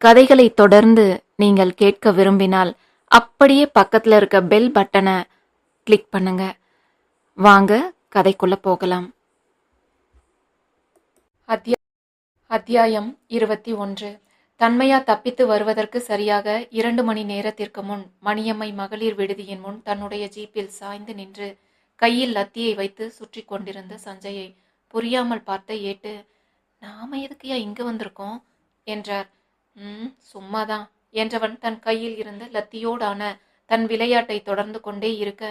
கதைகளை தொடர்ந்து நீங்கள் கேட்க விரும்பினால் அப்படியே பக்கத்தில் இருக்க பெல் பட்டனை கிளிக் பண்ணுங்க. வாங்க கதைக்குள்ள போகலாம். அத்தியா அத்தியாயம் இருபத்தி ஒன்று. தன்மையா தப்பித்து வருவதற்கு சரியாக இரண்டு மணி நேரத்திற்கு முன் மணியம்மை மகளிர் விடுதியின் முன் தன்னுடைய ஜீப்பில் சாய்ந்து நின்று கையில் லத்தியை வைத்து சுற்றி கொண்டிருந்த சஞ்சயை புரியாமல் பார்த்த ஏட்டு நாம எதுக்குயா இங்கு வந்திருக்கோம்? என்றார். ம் சும்மாதான். என்றவன் தன் கையில் இருந்த லத்தியோடான தன் விளையாட்டை தொடர்ந்து கொண்டே இருக்க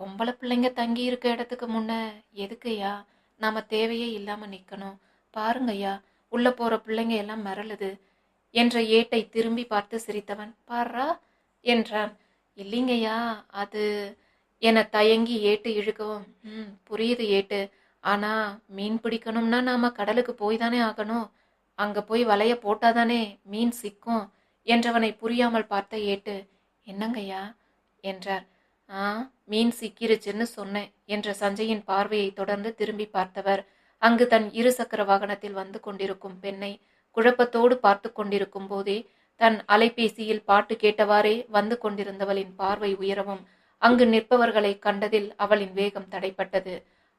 பொம்பளை பிள்ளைங்க தங்கி இருக்க இடத்துக்கு முன்ன எதுக்குயா நாம தேவையே இல்லாம நிக்கணும். பாருங்கய்யா உள்ள போற பிள்ளைங்க எல்லாம் மறளுது என்ற ஏட்டை திரும்பி பார்த்து சிரித்தவன் பாரா என்றான். இல்லைங்கய்யா அது என தயங்கி ஏட்டு இழுக்கவும் ம் புரியுது ஏட்டு. ஆனா மீன் பிடிக்கணும்னா நாம கடலுக்கு போய் தானே ஆகணும். அங்க போய் வலைய போட்டாதானே மீன் சிக்கும் என்றவனை புரியாமல் பார்த்த ஏட்டு என்னங்கய்யா? என்றார். ஆ மீன் சிக்கிருச்சுன்னு சொன்னேன் என்ற சஞ்சயின் பார்வையை தொடர்ந்து திரும்பி பார்த்தவர் அங்கு தன் இரு சக்கர வாகனத்தில் வந்து கொண்டிருக்கும் பெண்ணை குழப்பத்தோடு பார்த்து கொண்டிருக்கும் போதே தன் அலைபேசியில் பாட்டு கேட்டவாறே வந்து கொண்டிருந்தவளின் பார்வை உயரவும் அங்கு நிற்பவர்களை கண்டதில் அவளின் வேகம் தடைப்பட்டது.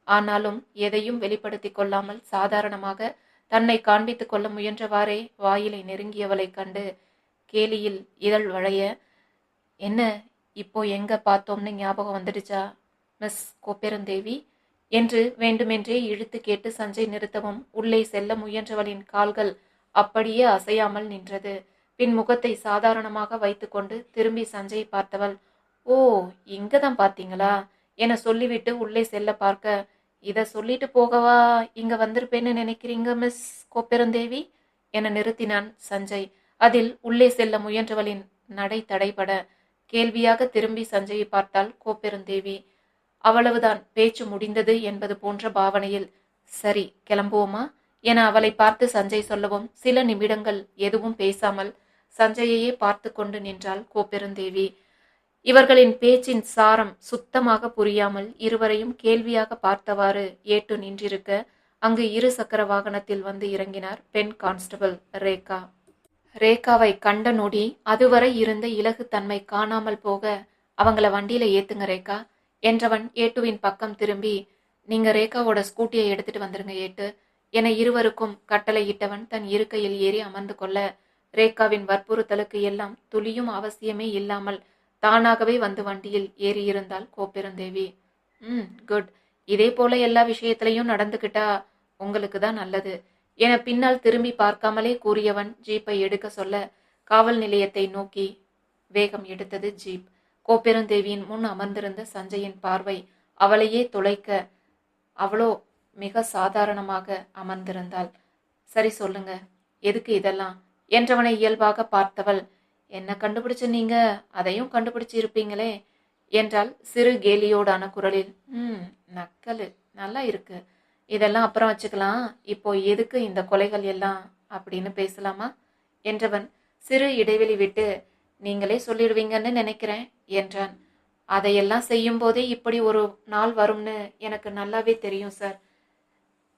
ஆனாலும் எதையும் வெளிப்படுத்திக் கொள்ளாமல் சாதாரணமாக தன்னை காண்பித்துக் கொள்ள முயன்றவாறே வாயிலை நெருங்கியவளை கண்டு கேலியில் இதழ் வளைய என்ன இப்போ எங்க பார்த்தோம்னு ஞாபகம் வந்துடுச்சா மிஸ் கோப்பெருந்தேவி? என்று வேண்டுமென்றே இழுத்து கேட்டு சஞ்சய் நிறுத்தவும் உள்ளே செல்ல முயன்றவளின் கால்கள் அப்படியே அசையாமல் நின்றது. பின் முகத்தை சாதாரணமாக வைத்துக்கொண்டு திரும்பி சஞ்சய் பார்த்தவள் ஓ இங்கதான் பார்த்தீங்களா? என சொல்லிவிட்டு உள்ளே செல்ல பார்க்க இதை சொல்லிட்டு போகவா இங்க வந்திருப்பேன்னு நினைக்கிறீங்க மிஸ் கோப்பெருந்தேவி? என நிறுத்தினான் சஞ்சய். அதில் உள்ளே செல்ல முயன்றவளின் நடை தடைபட கேள்வியாக திரும்பி சஞ்சயை பார்த்தாள் கோப்பெருந்தேவி. அவ்வளவுதான் பேச்சு முடிந்தது என்பது போன்ற பாவனையில் சரி கிளம்புவோமா? என அவளை பார்த்து சஞ்சய் சொல்லவும் சில நிமிடங்கள் எதுவும் பேசாமல் சஞ்சயையே பார்த்து கொண்டு நின்றாள் கோப்பெருந்தேவி. இவர்களின் பேச்சின் சாரம் சுத்தமாக புரியாமல் இருவரையும் கேள்வியாக பார்த்தவாறு ஏட்டு நின்றிருக்க அங்கு இரு சக்கர வாகனத்தில் வந்து இறங்கினார் பெண் கான்ஸ்டபிள் ரேகா. ரேகாவை கண்ட நொடி அதுவரை இருந்த இலகுத்தன்மை காணாமல் போக அவங்கள வண்டியில ஏத்துங்க ரேகா என்றவன் ஏட்டுவின் பக்கம் திரும்பி நீங்க ரேகாவோட ஸ்கூட்டியை எடுத்துட்டு வந்துருங்க ஏட்டு. என இருவருக்கும் கட்டளையிட்டவன் தன் இருக்கையில் ஏறி அமர்ந்து கொள்ள ரேகாவின் வற்புறுத்தலுக்கு எல்லாம் துளியும் அவசியமே இல்லாமல் தானாகவே வந்து வண்டியில் ஏறியிருந்தாள் கோப்பெருந்தேவி. ம் குட். இதே போல எல்லா விஷயத்திலையும் நடந்துக்கிட்டா உங்களுக்கு தான் நல்லது என பின்னால் திரும்பி பார்க்காமலே கூறியவன் ஜீப்பை எடுக்க சொல்ல காவல் நிலையத்தை நோக்கி வேகம் எடுத்தது ஜீப். கோப்பெருந்தேவியின் முன் அமர்ந்திருந்த சஞ்சயின் பார்வை அவளையே துளைக்க அவளோ மிக சாதாரணமாக அமர்ந்திருந்தாள். சரி சொல்லுங்க எதுக்கு இதெல்லாம்? என்றவனை இயல்பாக பார்த்தவள் என்ன கண்டுபிடிச்ச நீங்க? அதையும் கண்டுபிடிச்சு இருப்பீங்களே என்றால் சிறு கேலியோடான குரலில். ம் நக்கலு. நல்லா இருக்கு. இதெல்லாம் அப்புறம் வச்சுக்கலாம். இப்போ எதுக்கு இந்த கொலைகள் எல்லாம்? அப்படின்னு பேசலாமா? என்றவன் சிறு இடைவெளி விட்டு நீங்களே சொல்லிடுவீங்கன்னு நினைக்கிறேன் என்றான். அதையெல்லாம் செய்யும் போதே இப்படி ஒரு நாள் வரும்னு எனக்கு நல்லாவே தெரியும் சார்.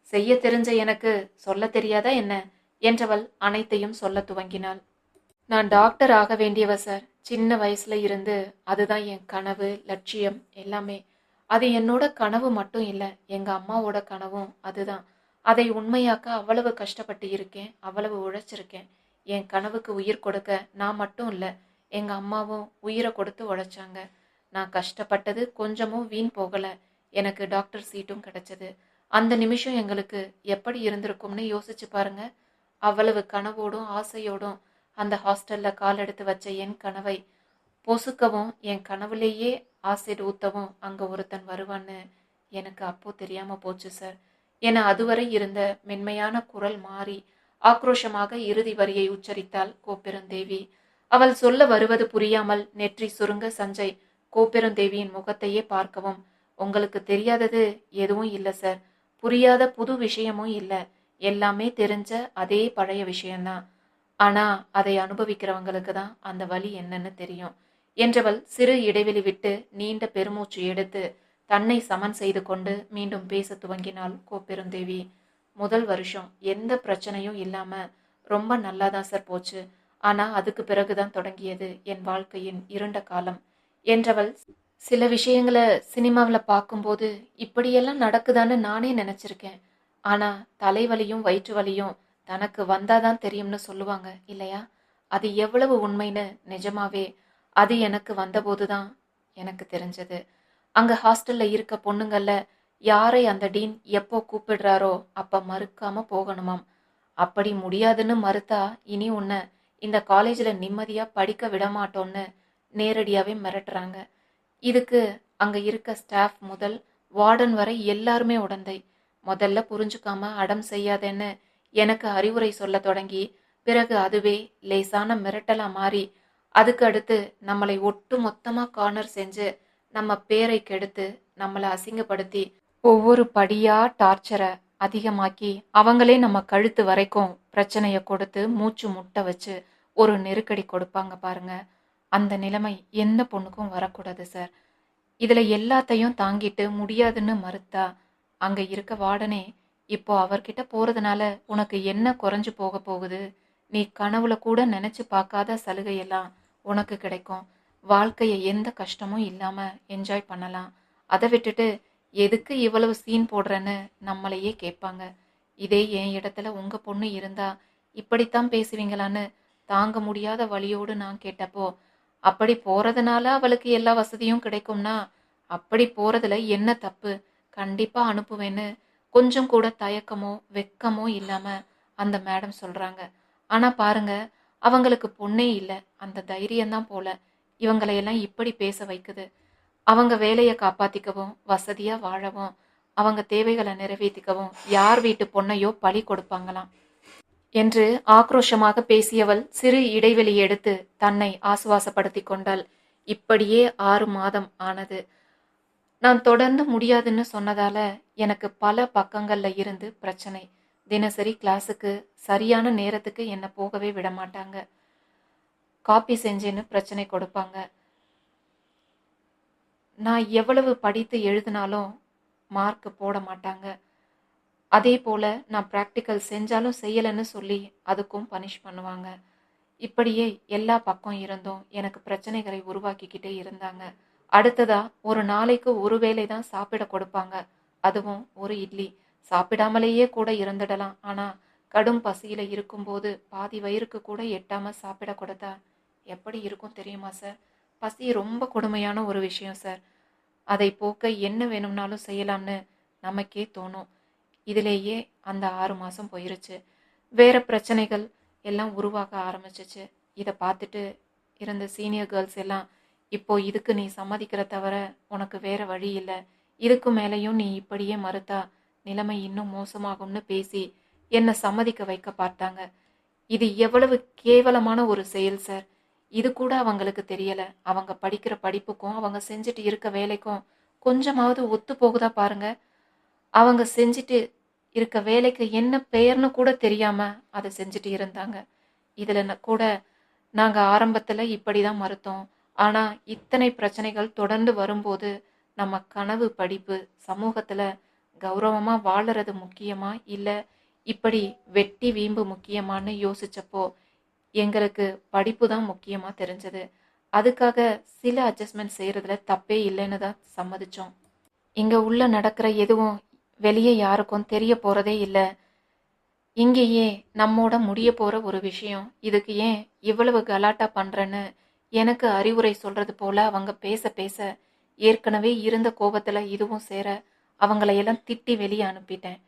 செய்ய தெரிஞ்ச எனக்கு சொல்ல தெரியாதா என்ன? என்றவள் அனைத்தையும் சொல்ல துவங்கினாள். நான் டாக்டர் ஆக வேண்டியவ சார் சின்ன வயசுல இருந்து அதுதான் என் கனவு லட்சியம் எல்லாமே. அது என்னோட கனவு மட்டும் இல்லை எங்க அம்மாவோட கனவும் அதுதான். அதை உண்மையாக்க அவ்வளவு கஷ்டப்பட்டு இருக்கேன் அவ்வளவு உழைச்சிருக்கேன். என் கனவுக்கு உயிர் கொடுக்க நான் மட்டும் இல்லை எங்க அம்மாவும் உயிரை கொடுத்து உழைச்சாங்க. நான் கஷ்டப்பட்டது கொஞ்சமும் வீண் போகல. எனக்கு டாக்டர் சீட்டும் கிடைச்சது. அந்த நிமிஷம் எங்களுக்கு எப்படி இருந்திருக்கும்னு யோசிச்சு பாருங்க. அவ்வளவு கனவோடும் ஆசையோடும் அந்த ஹாஸ்டல்ல கால் எடுத்து வச்ச என் கனவை பொசுக்கவும் என் கனவுலேயே ஆசிட் ஊத்தவும் அங்க ஒருத்தன் வருவான்னு எனக்கு அப்போ தெரியாம போச்சு சார் என அதுவரை இருந்த மென்மையான குரல் மாறி ஆக்ரோஷமாக இறுதி வரியை உச்சரித்தாள் கோப்பெருந்தேவி. அவள் சொல்ல வருவது புரியாமல் நெற்றி சுருங்க சஞ்சய் கோப்பெருந்தேவியின் முகத்தையே பார்க்கவும் உங்களுக்கு தெரியாதது எதுவும் இல்லை சார் புரியாத புது விஷயமும் இல்லை. எல்லாமே தெரிஞ்ச அதே பழைய விஷயம்தான். ஆனா அதை அனுபவிக்கிறவங்களுக்கு தான் அந்த வலி என்னன்னு தெரியும். என்றவள் சிறு இடைவெளி விட்டு நீண்ட பெருமூச்சு எடுத்து தன்னை சமன் செய்து கொண்டு மீண்டும் பேச துவங்கினாள் கோப்பெருந்தேவி. முதல் வருஷம் எந்த பிரச்சனையும் இல்லாம ரொம்ப நல்லாதான் சார் போச்சு. ஆனா அதுக்கு பிறகுதான் தொடங்கியது என் வாழ்க்கையின் இருண்ட காலம் என்றவள் சில விஷயங்களை சினிமாவில் பார்க்கும்போது இப்படியெல்லாம் நடக்குதான்னு நானே நினச்சிருக்கேன். ஆனால் தலைவலியும் வயிற்று வலியும் தனக்கு வந்தாதான் தெரியும்னு சொல்லுவாங்க இல்லையா? அது எவ்வளவு உண்மைன்னு நிஜமாவே அது எனக்கு வந்தபோதுதான் எனக்கு தெரிஞ்சது. அங்க ஹாஸ்டல்ல இருக்க பொண்ணுங்கள்ல யாரை அந்த டீன் எப்போ கூப்பிடுறாரோ அப்ப மறுக்காம போகணுமாம். அப்படி முடியாதுன்னு மறுத்தா இனி உன்னை இந்த காலேஜ்ல நிம்மதியா படிக்க விட மாட்டோம்னு நேரடியாவே மிரட்டுறாங்க. இதுக்கு அங்க இருக்க ஸ்டாஃப் முதல் வார்டன் வரை எல்லாருமே உடந்தை. முதல்ல புரிஞ்சுக்காம அடம் செய்யாதேன்னு எனக்கு அறிவுரை சொல்ல தொடங்கி பிறகு அதுவே லேசான மிரட்டலா மாறி அதுக்கு அடுத்து நம்மளை ஒட்டு மொத்தமா கார்னர் செஞ்சு நம்ம பேரை கெடுத்து நம்மளை அசிங்கப்படுத்தி ஒவ்வொரு படியா டார்ச்சரை அதிகமாக்கி அவங்களே நம்ம கழுத்து வரைக்கும் பிரச்சனைய கொடுத்து மூச்சு முட்டை வச்சு ஒரு நெருக்கடி கொடுப்பாங்க பாருங்க. அந்த நிலைமை எந்த பொண்ணுக்கும் வரக்கூடாது சார். இதுல எல்லாத்தையும் தாங்கிட்டு முடியாதுன்னு மறுத்தா அங்க இருக்க வார்டனே இப்போ அவர்கிட்ட போறதுனால உனக்கு என்ன குறைஞ்சு போக போகுது? நீ கனவுல கூட நினைச்சு பார்க்காத சலுகையெல்லாம் உனக்கு கிடைக்கும். வாழ்க்கையை எந்த கஷ்டமும் இல்லாம என்ஜாய் பண்ணலாம். அதை விட்டுட்டு எதுக்கு இவ்வளவு சீன் போடுறேன்னு நம்மளையே கேட்பாங்க. இதே என் இடத்துல உங்க பொண்ணு இருந்தா இப்படித்தான் பேசுவீங்களான்னு தாங்க முடியாத வழியோடு நான் கேட்டப்போ அப்படி போறதுனால அவளுக்கு எல்லா வசதியும் கிடைக்கும்னா அப்படி போறதுல என்ன தப்பு? கண்டிப்பா அனுப்புவேன்னு கொஞ்சம் கூட தயக்கமோ வெக்கமோ இல்லாம அந்த மேடம் சொல்றாங்க. ஆனா பாருங்க அவங்களுக்கு பொண்ணே இல்லை. அந்த தைரியம்தான் போல. இவங்களையெல்லாம் இப்படி பேச வைக்குது. அவங்க வேலையை காப்பாத்திக்கவும் வசதியா வாழவும் அவங்க தேவைகளை நிறைவேற்றிக்கவும் யார் வீட்டு பொண்ணையோ பழி கொடுப்பாங்களாம் என்று ஆக்ரோஷமாக பேசியவள் சிறு இடைவெளி எடுத்து தன்னை ஆசுவாசப்படுத்தி கொண்டாள். இப்படியே ஆறு மாதம் ஆனது. நான் தொடர்ந்து முடியாதுன்னு சொன்னதால எனக்கு பல பக்கங்கள்ல இருந்து பிரச்சனை. தினசரி கிளாஸுக்கு சரியான நேரத்துக்கு என்னை போகவே விட மாட்டாங்க காப்பி செஞ்சேன்னு பிரச்சனை கொடுப்பாங்க. நான் எவ்வளவு படித்து எழுதினாலும் மார்க் போட மாட்டாங்க. அதே போல நான் ப்ராக்டிக்கல் செஞ்சாலும் செய்யலைன்னு சொல்லி அதுக்கும் பனிஷ் பண்ணுவாங்க. இப்படியே எல்லா பக்கம் இருந்தும் எனக்கு பிரச்சனைகளை உருவாக்கிக்கிட்டே இருந்தாங்க. அடுத்ததா ஒரு நாளைக்கு ஒரு வேளை தான் சாப்பிட கொடுப்பாங்க. அதுவும் ஒரு இட்லி. சாப்பிடாமலேயே கூட இருந்துடலாம். ஆனா கடும் பசியில இருக்கும்போது பாதி வயிறுக்கு கூட எட்டாம சாப்பிட கொடுத்தா எப்படி இருக்கும் தெரியுமா சார்? பசி ரொம்ப கொடுமையான ஒரு விஷயம் சார். அதை போக்க என்ன வேணும்னாலும் செய்யலாம்னு நமக்கே தோணும். இதிலேயே அந்த ஆறு மாதம் போயிருச்சு. வேற பிரச்சனைகள் எல்லாம் உருவாக ஆரம்பிச்சிச்சு. இதை பார்த்துட்டு இருந்த சீனியர் கேர்ள்ஸ் எல்லாம் இப்போ இதுக்கு நீ சம்மதிக்கிற தவிர உனக்கு வேற வழி இல்லை. இதுக்கு மேலேயும் நீ இப்படியே மறுத்தா நிலைமை இன்னும் மோசமாகும்னு பேசி என்னை சம்மதிக்க வைக்க பார்த்தாங்க. இது எவ்வளவு கேவலமான ஒரு செயல் சார். இது கூட அவங்களுக்கு தெரியல. அவங்க படிக்கிற படிப்புக்கும் அவங்க செஞ்சுட்டு இருக்க வேலைக்கும் கொஞ்சமாவது ஒத்து போகுதா பாருங்க. அவங்க செஞ்சுட்டு இருக்க வேலைக்கு என்ன பெயர்னு கூட தெரியாம அதை செஞ்சுட்டு இருந்தாங்க. இதில் கூட நாங்கள் ஆரம்பத்தில் இப்படி தான் மறுத்தோம். ஆனா இத்தனை பிரச்சனைகள் தொடர்ந்து வரும்போது நம்ம கனவு படிப்பு சமூகத்துல கௌரவமா வாழறது முக்கியமா இல்ல இப்படி வெட்டி வீம்பு முக்கியமான்னு யோசிச்சப்போ எங்களுக்கு படிப்பு தான் முக்கியமா தெரிஞ்சது. அதுக்காக சில அட்ஜஸ்ட்மெண்ட் செய்யறதுல தப்பே இல்லைன்னு தான் சம்மதிச்சோம். இங்க உள்ள நடக்கிற எதுவும் வெளியே யாருக்கும் தெரிய போறதே இல்லை. இங்கேயே நம்மோட முடிய போற ஒரு விஷயம். இதுக்கு ஏன் இவ்வளவு கலாட்டா பண்றேன்னு எனக்கு அறிவுரை சொல்றது போல அவங்க பேச பேச ஏற்கனவே இருந்த கோபத்துல இதுவும் சேர அவங்களையெல்லாம் திட்டி வெளியே அனுப்பிட்டேன்.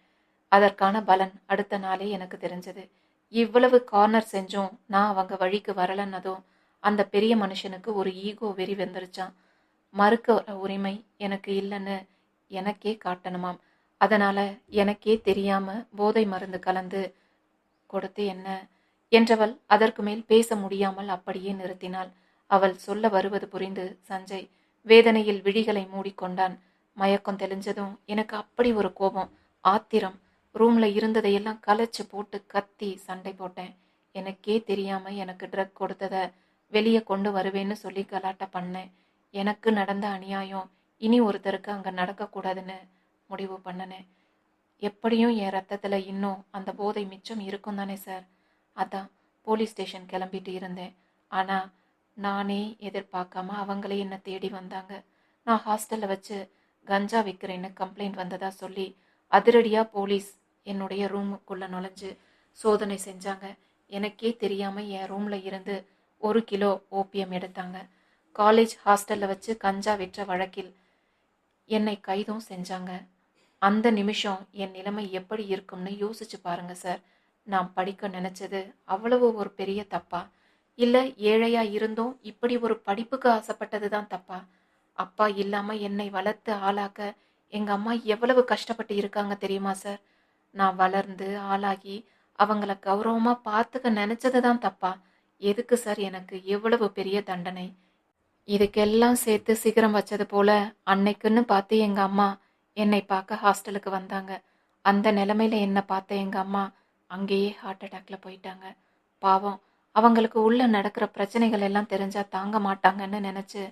அதற்கான பலன் அடுத்த நாளே எனக்கு தெரிஞ்சது. இவ்வளவு கார்னர் செஞ்சும் நான் அவங்க வழிக்கு வரலன்னதும் அந்த பெரிய மனுஷனுக்கு ஒரு ஈகோ வெறி வந்துருச்சான் மறுக்க உரிமை எனக்கு இல்லைன்னு எனக்கே காட்டணுமாம். அதனால எனக்கே தெரியாம போதை மருந்து கலந்து கொடுத்து என்ன? என்றவள் அதற்கு மேல் பேச முடியாமல் அப்படியே நிறுத்தினாள். அவள் சொல்ல வருவது புரிந்து சஞ்சய் வேதனையில் விழிகளை மூடிக்கொண்டான். மயக்கம் தெளிஞ்சதும் எனக்கு அப்படி ஒரு கோபம் ஆத்திரம். ரூம்ல இருந்ததையெல்லாம் கலைச்சு போட்டு கத்தி சண்டை போட்டேன். எனக்கே தெரியாம எனக்கு ட்ரக் கொடுத்தத வெளியே கொண்டு வருவேன்னு சொல்லி கலாட்டா பண்ணேன். எனக்கு நடந்த அநியாயம் இனி ஒருத்தருக்கு அங்கே நடக்கக்கூடாதுன்னு முடிவு பண்ணினேன். எப்படியும் என் ரத்தத்தில் இன்னும் அந்த போதை மிச்சம் இருக்கும் தானே சார்? அதான் போலீஸ் ஸ்டேஷன் கிளம்பிட்டு இருந்தேன். ஆனால் நானே எதிர்பார்க்காம அவங்களே என்னை தேடி வந்தாங்க. நான் ஹாஸ்டலில் வச்சு கஞ்சா விற்கிறேன்னு கம்ப்ளைண்ட் வந்ததா சொல்லி அதிரடியாக போலீஸ் என்னுடைய ரூமுக்குள்ளே நுழைஞ்சு சோதனை செஞ்சாங்க. எனக்கே தெரியாமல் என் ரூமில் இருந்து ஒரு கிலோ ஓபியம் எடுத்தாங்க. காலேஜ் ஹாஸ்டலில் வச்சு கஞ்சா விற்ற வழக்கில் என்னை கைதும் செஞ்சாங்க. அந்த நிமிஷம் என் நிலைமை எப்படி இருக்கும்னு யோசிச்சு பாருங்க சார். நான் படிக்க நினச்சது அவ்வளவு ஒரு பெரிய தப்பா. இல்லை ஏழையா இருந்தும். இப்படி ஒரு படிப்புக்கு ஆசைப்பட்டது தான் தப்பா? அப்பா இல்லாம என்னை வளர்த்து ஆளாக்க எங்க அம்மா எவ்வளவு கஷ்டப்பட்டு இருக்காங்க தெரியுமா சார் நான் வளர்ந்து ஆளாகி அவங்கள கௌரவமா பார்த்துக்க நினைச்சது தான் தப்பா? எதுக்கு சார் எனக்கு எவ்வளவு பெரிய தண்டனை? இதுக்கெல்லாம் சேர்த்து சிகரம் வச்சது போல அன்னைக்குன்னு பார்த்து எங்க அம்மா என்னை பார்க்க ஹாஸ்டலுக்கு வந்தாங்க. அந்த நிலைமையில என்னை பார்த்த எங்க அம்மா அங்கேயே ஹார்ட் அட்டாக்ல போயிட்டாங்க. பாவம். அவங்களுக்கு உள்ள நடக்கிற பிரச்சனைகள் எல்லாம் தெரிஞ்சா தாங்க மாட்டாங்கன்னு நினைச்சு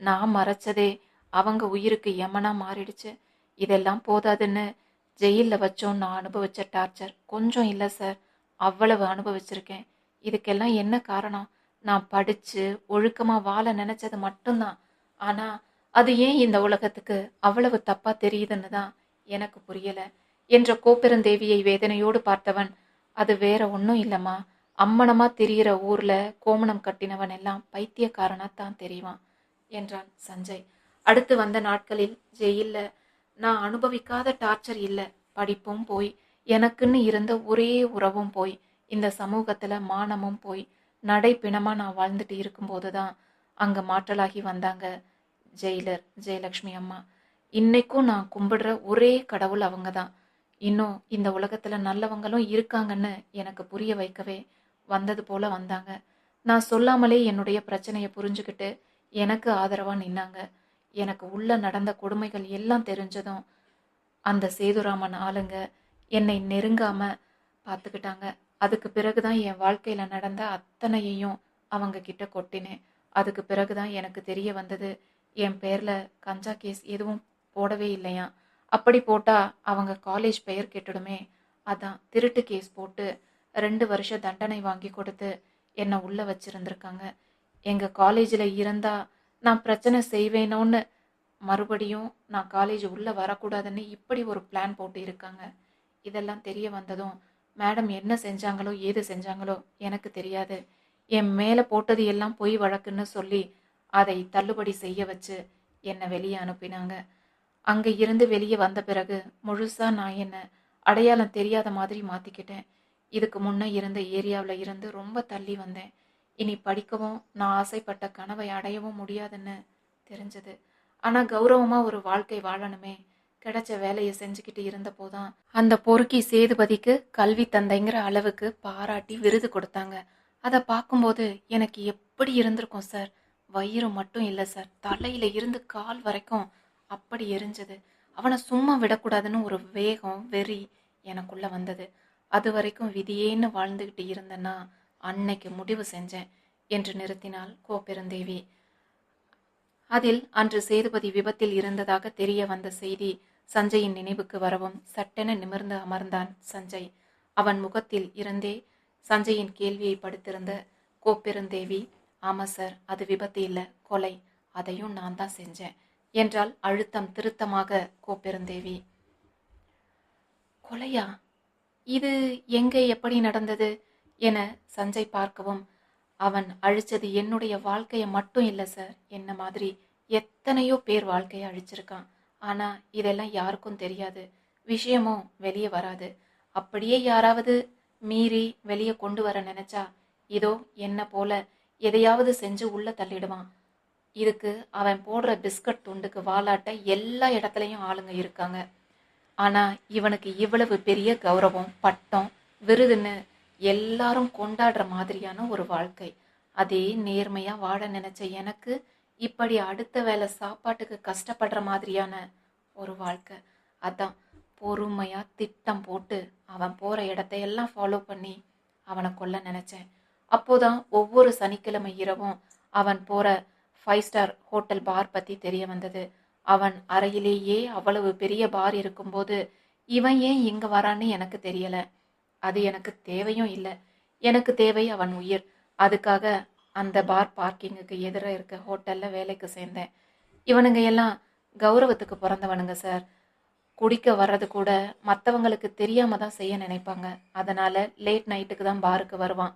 நான் மறைச்சதே அவங்க உயிருக்கு யமனா மாறிடுச்சு. இதெல்லாம் போதாதுன்னு ஜெயிலில் வச்சோம் நான் அனுபவிச்ச டார்ச்சர். கொஞ்சம் இல்லை சார் அவ்வளவு அனுபவிச்சிருக்கேன். இதுக்கெல்லாம் என்ன காரணம்? நான் படித்து ஒழுக்கமாக வாழ நினைச்சது மட்டும்தான். ஆனால் அது ஏன் இந்த உலகத்துக்கு அவ்வளவு தப்பா தெரியுதுன்னு தான் எனக்கு புரியலை. என்ற கோப்பெருந்தேவியை வேதனையோடு பார்த்தவன் அது வேற ஒன்றும் இல்லைம்மா. அம்மனமா தெரியிற ஊர்ல கோமணம் கட்டினவன் எல்லாம் பைத்தியக்காரனா தான் தெரிவான் என்றான் சஞ்சய். அடுத்து வந்த நாட்களில் ஜெயில்ல நான் அனுபவிக்காத டார்ச்சர் இல்லை படிப்பும் போய் எனக்குன்னு இருந்த ஒரே உறவும் போய் இந்த சமூகத்துல மானமும் போய் நடைப்பிணமா நான் வாழ்ந்துட்டு இருக்கும்போது தான் அங்க மாற்றலாகி வந்தாங்க ஜெயிலர் ஜெயலக்ஷ்மி அம்மா. இன்னைக்கும் நான் கும்பிடுற ஒரே கடவுள் அவங்க தான். இன்னும் இந்த உலகத்துல நல்லவங்களும் இருக்காங்கன்னு எனக்கு புரிய வைக்கவே வந்தது போல வந்தாங்க. நான் சொல்லாமலே என்னுடைய பிரச்சனையை புரிஞ்சுக்கிட்டு எனக்கு ஆதரவாக நின்னாங்க. எனக்கு உள்ள நடந்த கொடுமைகள் எல்லாம் தெரிஞ்சதும் அந்த சேதுராமன் ஆளுங்க என்னை நெருங்காம பார்த்துக்கிட்டாங்க. அதுக்கு பிறகுதான் என் வாழ்க்கையில நடந்த அத்தனையையும் அவங்க கிட்ட கொட்டினேன். அதுக்கு பிறகுதான் எனக்கு தெரிய வந்தது என் பேர்ல கஞ்சா கேஸ் எதுவும் போடவே இல்லையா? அப்படி போட்டா அவங்க காலேஜ் பெயர் கெட்டுடுமே. அதான் திருட்டு கேஸ் போட்டு ரெண்டு வருஷ தண்டனை வாங்கி கொடுத்து என்னை உள்ளே வச்சுருந்துருக்காங்க. எங்கள் காலேஜில் இருந்தால் நான் பிரச்சனை செய்வேனோன்னு மறுபடியும் நான் காலேஜ் உள்ளே வரக்கூடாதுன்னு இப்படி ஒரு பிளான் போட்டு இருக்காங்க. இதெல்லாம் தெரிய வந்ததும் மேடம் என்ன செஞ்சாங்களோ ஏது செஞ்சாங்களோ எனக்கு தெரியாது. என் மேலே போட்டது எல்லாம் பொய் வழக்குன்னு சொல்லி அதை தள்ளுபடி செய்ய வச்சு என்னை வெளியே அனுப்பினாங்க. அங்கே இருந்து வெளியே வந்த பிறகு முழுசாக நான் என்ன அடையாளம் தெரியாத மாதிரி மாற்றிக்கிட்டேன் இதுக்கு முன்னே இருந்த ஏரியாவில் இருந்து ரொம்ப தள்ளி வந்தேன். இனி படிக்கவும் நான் ஆசைப்பட்ட கனவை அடையவும் முடியாதுன்னு தெரிஞ்சது. ஆனால் கௌரவமாக ஒரு வாழ்க்கை வாழணுமே. கிடைச்ச வேலையை செஞ்சுக்கிட்டு இருந்தப்போதான் அந்த பொறுக்கி சேதுபதிக்கு கல்வி தந்தைங்கிற அளவுக்கு பாராட்டி விருது கொடுத்தாங்க. அதை பார்க்கும்போது எனக்கு எப்படி இருந்திருக்கும் சார்? வயிறு மட்டும் இல்லை சார். தலையில் இருந்து கால் வரைக்கும் அப்படி எரிஞ்சது. அவனை சும்மா விடக்கூடாதுன்னு ஒரு வேகம் வெறி எனக்குள்ளே வந்தது. அது வரைக்கும் விதியேன்னு வாழ்ந்துக்கிட்டு இருந்தேன்னா அன்னைக்கு முடிவு செஞ்சேன் என்று நிறுத்தினாள் கோப்பெருந்தேவி. அதில் அன்று சேதுபதி விபத்தில் இருந்ததாக தெரிய வந்த செய்தி சஞ்சயின் நினைவுக்கு வரவும் சட்டென நிமிர்ந்து அமர்ந்தான் சஞ்சய். அவன் முகத்தில் இருந்தே சஞ்சயின் கேள்வியை படுத்திருந்த கோப்பெருந்தேவி ஆமாம் சார் அது விபத்து இல்லை கொலை அதையும் நான் தான் செஞ்சேன் என்றால் அழுத்தம் திருத்தமாக கோப்பெருந்தேவி. கொலையா? இது எங்கே எப்படி நடந்தது என சஞ்சய் பார்க்கவும் அவன் அழிச்சது என்னுடைய வாழ்க்கையை மட்டும் இல்லை சார். என்ன மாதிரி எத்தனையோ பேர் வாழ்க்கையை அழிச்சிருக்கான். ஆனால் இதெல்லாம் யாருக்கும் தெரியாது. விஷயமும் வெளியே வராது. அப்படியே யாராவது மீறி வெளியே கொண்டு வர நினைச்சா இதோ என்ன போல எதையாவது செஞ்சு உள்ள தள்ளிடுவான். இதுக்கு அவன் போடுற பிஸ்கட் துண்டுக்கு வாலாட்ட எல்லா இடத்துலையும் ஆளுங்க இருக்காங்க. ஆனா இவனுக்கு இவ்வளவு பெரிய கௌரவம் பட்டம் விருதுன்னு எல்லாரும் கொண்டாடுற மாதிரியான ஒரு வாழ்க்கை. அதே நேர்மையா வாழ நினைச்ச எனக்கு இப்படி அடுத்த வேளை சாப்பாட்டுக்கு கஷ்டப்படுற மாதிரியான ஒரு வாழ்க்கை. அதான் பொறுமையா திட்டம் போட்டு அவன் போற இடத்தையெல்லாம் ஃபாலோ பண்ணி அவனை கொல்ல நினைச்சேன். அப்போதான் ஒவ்வொரு சனிக்கிழமை இரவும் அவன் போற ஃபைவ் ஸ்டார் ஹோட்டல் பார் பத்தி தெரிய வந்தது. அவன் அறையிலேயே அவ்வளவு பெரிய பார் இருக்கும்போது இவன் ஏன் இங்க வரான்னு எனக்கு தெரியல. அது எனக்கு தேவையும் இல்லை. எனக்கு தேவை அவன் உயிர். அதுக்காக அந்த பார் பார்க்கிங்குக்கு எதிராக இருக்க ஹோட்டல்ல வேலைக்கு சேர்ந்தேன். இவனுங்க எல்லாம் கௌரவத்துக்கு பிறந்தவனுங்க சார். குடிக்க வர்றது கூட மற்றவங்களுக்கு தெரியாம தான் செய்ய நினைப்பாங்க. அதனால லேட் நைட்டுக்கு தான் பாருக்கு வருவான்.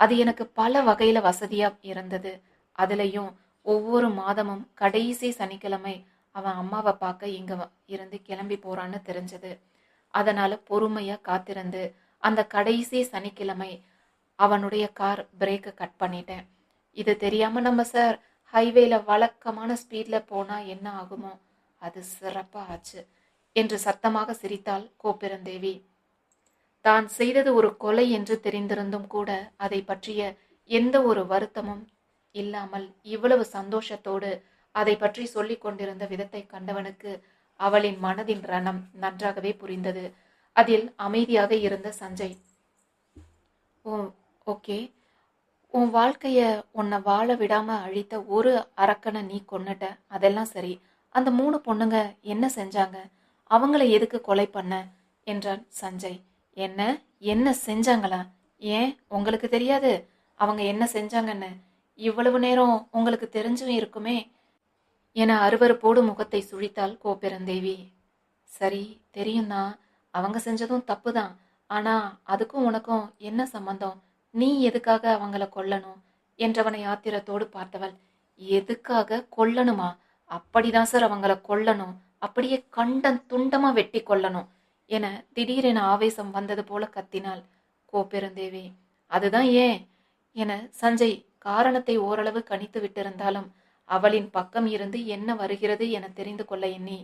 அது எனக்கு பல வகையில வசதியா இருந்தது. அதுலயும் ஒவ்வொரு மாதமும் கடைசி சனிக்கிழமை அவன் அம்மாவை பார்க்க இங்க வ- இருந்து கிளம்பி போறான்னு தெரிஞ்சது. அதனால பொறுமையா காத்திருந்து அந்த கடைசி சனிக்கிழமை அவனுடைய கார் பிரேக்கை கட் பண்ணிட்டேன். இது தெரியாம நம்ம சார் ஹைவேல வழக்கமான ஸ்பீட்ல போனா என்ன ஆகுமோ? அது சிறப்பா ஆச்சு என்று சத்தமாக சிரித்தாள் கோபிரந்தேவி தான் செய்தது ஒரு கொலை என்று தெரிந்திருந்தும் கூட அதை பற்றிய எந்த ஒரு வருத்தமும் இல்லாமல் இவ்வளவு சந்தோஷத்தோடு அதை பற்றி சொல்லிக் கொண்டிருந்த விதத்தை கண்டவனுக்கு அவளின் மனதின் ரணம் நன்றாகவே புரிந்தது. அதில் அமைதியாக இருந்த சஞ்சய் ஓ ஓகே. உன் வாழ்க்கைய உன்னை வாழ விடாம அழித்த ஒரு அரக்கனை நீ கொன்னுட்ட. அதெல்லாம் சரி. அந்த மூணு பொண்ணுங்க என்ன செஞ்சாங்க? அவங்கள எதுக்கு கொலை பண்ண? என்றான் சஞ்சய். என்ன? என்ன செஞ்சாங்களா? ஏன்? உங்களுக்கு தெரியாது? அவங்க என்ன செஞ்சாங்கன்னு? இவ்வளவு நேரம் உங்களுக்கு தெரிஞ்சும் இருக்குமே. என அருவருப்போடு முகத்தை சுழித்தாள் கோப்பெருந்தேவி. சரி தெரியும் அவங்க செஞ்சதும் தப்பு தான் ஆனா அதுக்கும் உனக்கும் என்ன சம்பந்தம்? நீ எதுக்காக அவங்கள கொல்லணும்? என்றவனை ஆத்திரத்தோடு பார்த்தவள். எதுக்காக கொல்லணுமா? அப்படிதான் சார் அவங்கள கொல்லணும். அப்படியே கண்டன் துண்டமா வெட்டி கொல்லணும் என திடீரென ஆவேசம் வந்தது போல கத்தினாள் கோப்பெருந்தேவி. அதுதான் ஏன்? என சஞ்சய் காரணத்தை ஓரளவு கணித்து விட்டிருந்தாலும் அவளின் பக்கம் இருந்து என்ன வருகிறது என தெரிந்து கொள்ள எண்ணி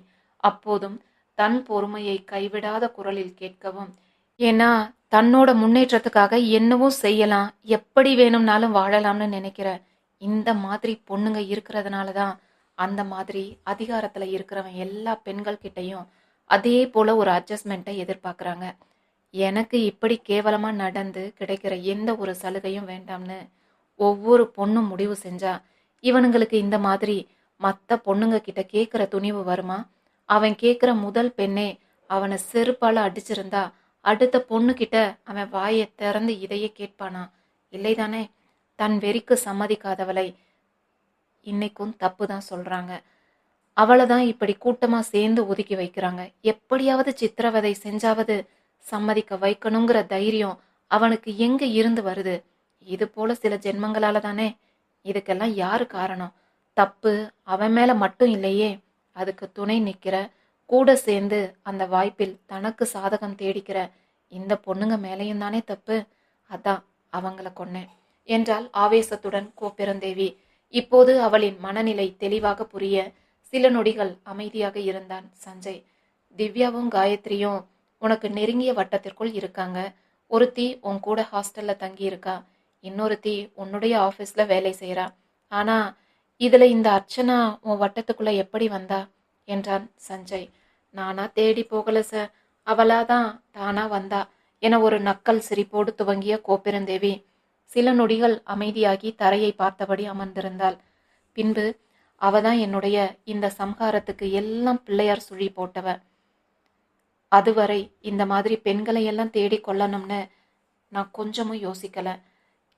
அப்போதும் தன் பொறுமையை கைவிடாத குரலில் கேட்கவும் ஏன்னா தன்னோட முன்னேற்றத்துக்காக என்னவோ செய்யலாம் எப்படி வேணும்னாலும் வாழலாம்னு நினைக்கிற இந்த மாதிரி பொண்ணுங்க இருக்கிறதுனால தான் அந்த மாதிரி அதிகாரத்தில் இருக்கிறவன் எல்லா பெண்கள் கிட்டையும் அதே போல ஒரு அட்ஜஸ்ட்மெண்ட்டை எதிர்பார்க்குறாங்க. எனக்கு இப்படி கேவலமாக நடந்து கிடைக்கிற எந்த ஒரு சலுகையும் வேண்டாம்னு ஒவ்வொரு பொண்ணும் முடிவு செஞ்சா இவனுங்களுக்கு இந்த மாதிரி மற்ற பொண்ணுங்க கிட்ட கேட்குற துணிவு வருமா? அவன் கேட்குற முதல் பெண்ணே அவனை செருப்பால் அடிச்சிருந்தா அடுத்த பொண்ணுக்கிட்ட அவன் வாயை திறந்து இதையே கேட்பானா? இல்லைதானே தன்? வெறிக்கு சம்மதிக்காதவளை இன்னைக்கும் தப்பு தான் சொல்கிறாங்க அவளை தான் இப்படி கூட்டமாக சேர்ந்து ஒதுக்கி வைக்கிறாங்க. எப்படியாவது சித்திரவதை செஞ்சாவது சம்மதிக்க வைக்கணுங்கிற தைரியம் அவனுக்கு எங்கே இருந்து வருது? இது போல சில ஜென்மங்களால தானே இதுக்கெல்லாம் யாரு காரணம்? தப்பு அவன் மேல மட்டும் இல்லையே. அதுக்கு துணை நிக்கிற கூட சேர்ந்து அந்த வாய்ப்பில் தனக்கு சாதகம் தேடிக்கிற இந்த பொண்ணுங்க மேலேயும் தானே தப்பு? அதான் அவங்கள கொன்னேன் என்றால் ஆவேசத்துடன் கோப்பெருந்தேவி. இப்போது அவளின் மனநிலை தெளிவாக புரிய சில நொடிகள் அமைதியாக இருந்தான் சஞ்சய். திவ்யாவும் காயத்ரியும் உனக்கு நெருங்கிய வட்டத்திற்குள் இருக்காங்க. ஒருத்தி உன் கூட ஹாஸ்டல்ல தங்கியிருக்கா. இன்னொருத்தி உன்னுடைய ஆஃபீஸில் வேலை செய்கிறா ஆனா இதில் இந்த அர்ச்சனா உன் வட்டத்துக்குள்ளே எப்படி வந்தா? என்றான் சஞ்சய். நானா தேடி போகல சார் அவளாதான் தானா வந்தா என ஒரு நக்கல் சிரிப்போடு துவங்கிய கோப்பெருந்தேவி. சில நொடிகள் அமைதியாகி தரையை பார்த்தபடி அமர்ந்திருந்தாள். பின்பு அவதான் என்னுடைய இந்த சம்ஹாரத்துக்கு எல்லாம் பிள்ளையார் சுழி போட்டவ. அதுவரை இந்த மாதிரி பெண்களை எல்லாம் தேடி கொள்ளணும்னு நான் கொஞ்சமும் யோசிக்கலை.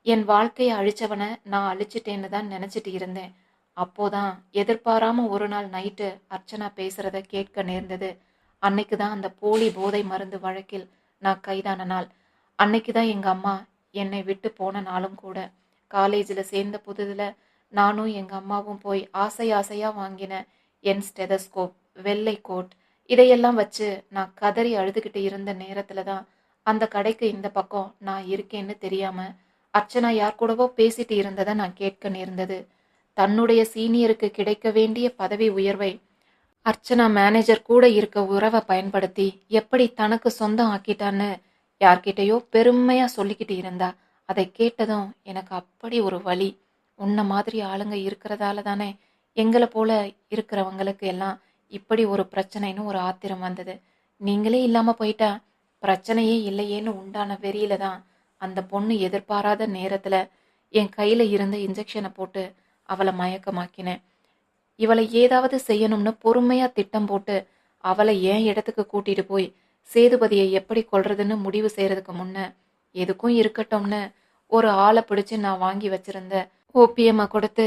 என் வாழ்க்கையை அழிச்சவனை நான் அழிச்சிட்டேன்னு தான் நினச்சிட்டு இருந்தேன். அப்போதான் எதிர்பாராம ஒரு நாள் நைட்டு அர்ச்சனா பேசுறத கேட்க நேர்ந்தது. அன்னைக்கு தான் அந்த போலி போதை மருந்து வழக்கில் நான் கைதான நாள். அன்னைக்கு தான் எங்கள் அம்மா என்னை விட்டு போன நாளும் கூட. காலேஜில் சேர்ந்த புதுதில் நானும் எங்கள் அம்மாவும் போய் ஆசை ஆசையாக வாங்கின என் ஸ்டெதஸ்கோப் வெள்ளை கோட் இதையெல்லாம் வச்சு நான் கதறி அழுதுகிட்டு இருந்த நேரத்தில் தான் அந்த கடைக்கு இந்த பக்கம் நான் இருக்கேன்னு தெரியாமல் அர்ச்சனா யார் கூடவோ பேசிட்டு இருந்ததை நான் கேட்க நேர்ந்தது. தன்னுடைய சீனியருக்கு கிடைக்க வேண்டிய பதவி உயர்வை அர்ச்சனா மேனேஜர் கூட இருக்க உறவை பயன்படுத்தி எப்படி தனக்கு சொந்தம் ஆக்கிட்டான்னு யார்கிட்டயோ பெருமையா சொல்லிக்கிட்டு இருந்தா. அதை கேட்டதும் எனக்கு அப்படி ஒரு வழி உன்ன மாதிரி ஆளுங்க இருக்கிறதால தானே எங்களை போல இருக்கிறவங்களுக்கு எல்லாம் இப்படி ஒரு பிரச்சனைன்னு ஒரு ஆத்திரம் வந்தது. நீங்களே இல்லாம போயிட்டா பிரச்சனையே இல்லையேன்னு உண்டான வெறியில தான் அந்த பொண்ணு எதிர்பாராத நேரத்துல என் கையில இருந்த இன்ஜெக்ஷனை போட்டு அவளை மயக்கமாக்கினேன். இவளை ஏதாவது செய்யணும்னு பொறுமையா திட்டம் போட்டு அவளை என் இடத்துக்கு கூட்டிட்டு போய் சேதுபதியை எப்படி கொள்றதுன்னு முடிவு செய்யறதுக்கு முன்ன எதுக்கும் இருக்கட்டும்னு ஒரு ஆளை பிடிச்சு நான் வாங்கி வச்சிருந்த ஓபிஎம்மை கொடுத்து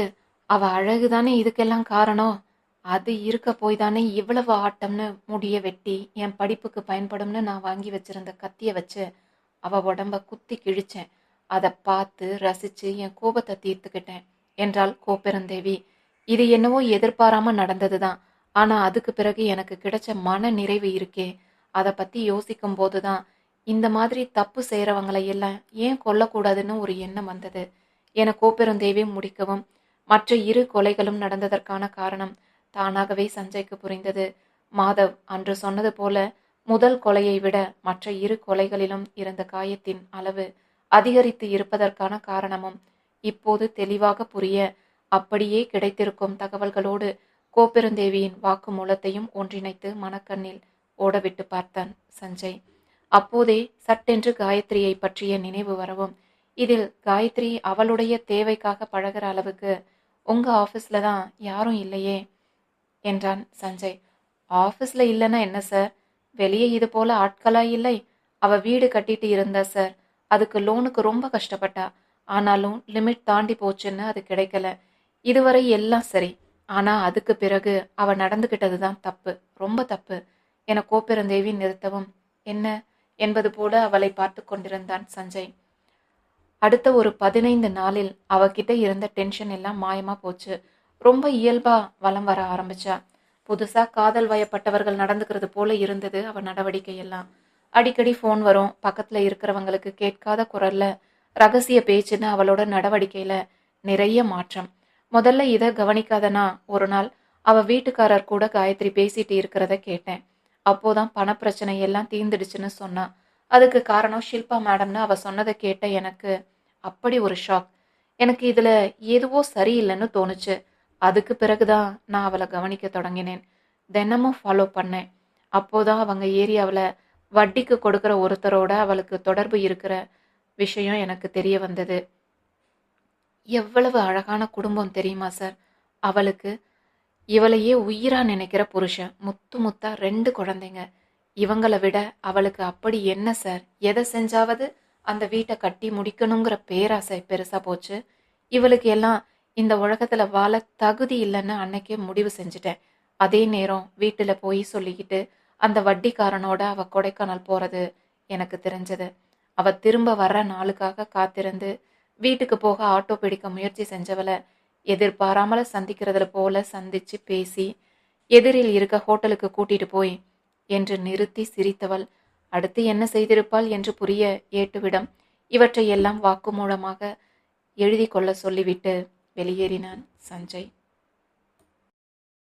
அவ அழகுதானே இதுக்கெல்லாம் காரணம்? அது இருக்க போய் தானே இவ்வளவு ஆட்டம்னு முடிய வெட்டி என் படிப்புக்கு பயன்படும்னு நான் வாங்கி வச்சிருந்த கத்திய வச்சு அவ உடம்ப குத்தி கிழிச்சேன். அதை பார்த்து ரசிச்சு என் கோபத்தை தீர்த்துக்கிட்டேன் என்றாள் கோபெருந்தேவி இது என்னவோ எதிர்பாராம நடந்ததுதான். ஆனா அதுக்கு பிறகு எனக்கு கிடைச்ச மன நிறைவு இருக்கே. அதை பத்தி யோசிக்கும் போதுதான். இந்த மாதிரி தப்பு செய்யறவங்களை எல்லாம் ஏன் கொல்லக்கூடாதுன்னு ஒரு எண்ணம் வந்தது. என கோப்பெருந்தேவி முடிக்கவும் மற்ற இரு கொலைகளும் நடந்ததற்கான காரணம் தானாகவே சஞ்சய்க்கு புரிந்தது. மாதவ் அன்று சொன்னது போல முதல் கொலையை விட மற்ற இரு கொலைகளிலும் இருந்த காயத்தின் அளவு அதிகரித்து இருப்பதற்கான காரணமும் இப்போது தெளிவாக புரிய அப்படியே கிடைத்திருக்கும் தகவல்களோடு கோப்பெருந்தேவியின் வாக்குமூலத்தையும் ஒன்றிணைத்து மனக்கண்ணில் ஓடவிட்டு பார்த்தான் சஞ்சய். அப்போதே சட்டென்று காயத்ரியை பற்றிய நினைவு வரவும் இதில் காயத்ரி அவளுடைய தேவைக்காக பழகுற அளவுக்கு உங்க ஆஃபீஸில் தான் யாரும் இல்லையே? என்றான் சஞ்சய். ஆஃபீஸில் இல்லைன்னா என்ன சார்? வெளியே இது போல ஆட்களா இல்லை. அவ வீடு கட்டிட்டு இருந்தா சார் அதுக்கு லோனுக்கு ரொம்ப கஷ்டப்பட்டா. ஆனாலும் லிமிட் தாண்டி போச்சுன்னு அது கிடைக்கல. இதுவரை எல்லாம் சரி. ஆனா அதுக்கு பிறகு அவ நடந்துகிட்டது தான் தப்பு. ரொம்ப தப்பு. என கோப்பெருந்தேவி நிறுத்தவும். என்ன? என்பது போல அவளை பார்த்து கொண்டிருந்தான் சஞ்சய். அடுத்த ஒரு பதினைந்து நாளில் அவகிட்ட இருந்த டென்ஷன் எல்லாம் மாயமா போச்சு. ரொம்ப இயல்பா வலம் வர ஆரம்பிச்சா. புதுசா காதல் வயப்பட்டவர்கள் நடந்துக்கிறது போல இருந்தது அவன் நடவடிக்கை எல்லாம் அடிக்கடி ஃபோன் வரும். பக்கத்துல இருக்கிறவங்களுக்கு கேட்காத குரல்ல ரகசிய பேச்சுன்னு அவளோட நடவடிக்கையில நிறைய மாற்றம். முதல்ல இதை கவனிக்காதனா? ஒரு நாள் அவ வீட்டுக்காரர் கூட காயத்ரி பேசிட்டு இருக்கிறத கேட்டேன். அப்போதான் பணப்பிரச்சனை எல்லாம் தீர்ந்துடுச்சுன்னு சொன்னா. அதுக்கு காரணம் ஷில்பா மேடம்னு அவ சொன்னதை கேட்ட எனக்கு அப்படி ஒரு ஷாக் எனக்கு இதுல எதுவோ சரியில்லைன்னு தோணுச்சு. அதுக்கு பிறகுதான் நான் அவளை கவனிக்க தொடங்கினேன். தினமும் ஃபாலோ பண்ணேன். அப்போதான் அவங்க ஏரியாவில் வட்டிக்கு கொடுக்குற ஒருத்தரோட அவளுக்கு தொடர்பு இருக்கிற விஷயம் எனக்கு தெரிய வந்தது. எவ்வளவு அழகான குடும்பம் தெரியுமா சார்? அவளுக்கு இவளையே உயிரா நினைக்கிற புருஷன். முத்து முத்தா ரெண்டு குழந்தைங்க. இவங்களை விட அவளுக்கு அப்படி என்ன சார்? எதை செஞ்சாவது அந்த வீட்டை கட்டி முடிக்கணுங்கிற பேராசை பெருசா போச்சு. இவளுக்கு எல்லாம் இந்த உலகத்துல வாழ தகுதி இல்லைன்னு அன்னைக்கே முடிவு செஞ்சுட்டேன். அதே நேரம் வீட்டுல போய் சொல்லிக்கிட்டு அந்த வட்டிக்காரனோட அவ கொடைக்கானல் போறது எனக்கு தெரிஞ்சது. அவ திரும்ப வர்ற நாளுக்காக காத்திருந்து வீட்டுக்கு போக ஆட்டோ பிடிக்க முயற்சி செஞ்சவளை எதிர்பாராமல சந்திக்கிறதுல போல சந்திச்சு பேசி எதிரில் இருக்க ஹோட்டலுக்கு கூட்டிட்டு போய் என்று நிறுத்தி சிரித்தவள் அடுத்து என்ன செய்திருப்பாள் என்று புரிய ஏட்டுவிடம். இவற்றை எல்லாம் வாக்குமூலமாக எழுதி கொள்ள சொல்லிவிட்டு வெளியேறினான் சஞ்சய்.